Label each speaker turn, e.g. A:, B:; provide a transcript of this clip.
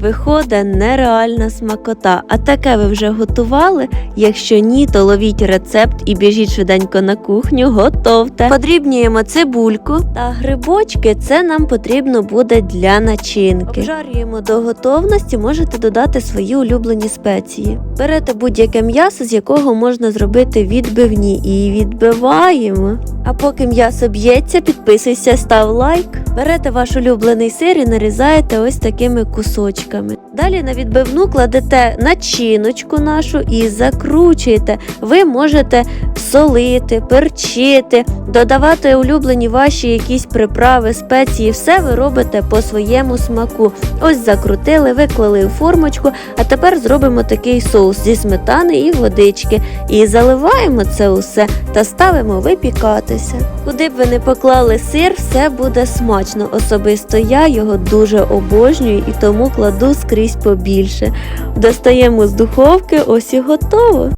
A: Виходить нереальна смакота. А таке ви вже готували? Якщо ні, то ловіть рецепт і біжіть швиденько на кухню, готовте. Подрібнюємо цибульку та грибочки. Це нам потрібно буде для начинки. Обжарюємо до готовності, можете додати свої улюблені спеції. Берете будь-яке м'ясо, з якого можна зробити відбивні, і відбиваємо. А поки м'ясо б'ється, підписуйся, став лайк. Берете ваш улюблений сир і нарізаєте ось такими кусочками. Далі на відбивну кладете начиночку нашу і закручуєте. Ви можете солити, перчити, додавати улюблені ваші якісь приправи, спеції. Все ви робите по своєму смаку. Ось закрутили, виклали у формочку, а тепер зробимо такий соус зі сметани і водички. І заливаємо це усе та ставимо випікатися. Куди б ви не поклали сир, все буде смачно. Особисто я його дуже обожнюю і тому кладу скрізь побільше. Достаємо з духовки, ось і готово.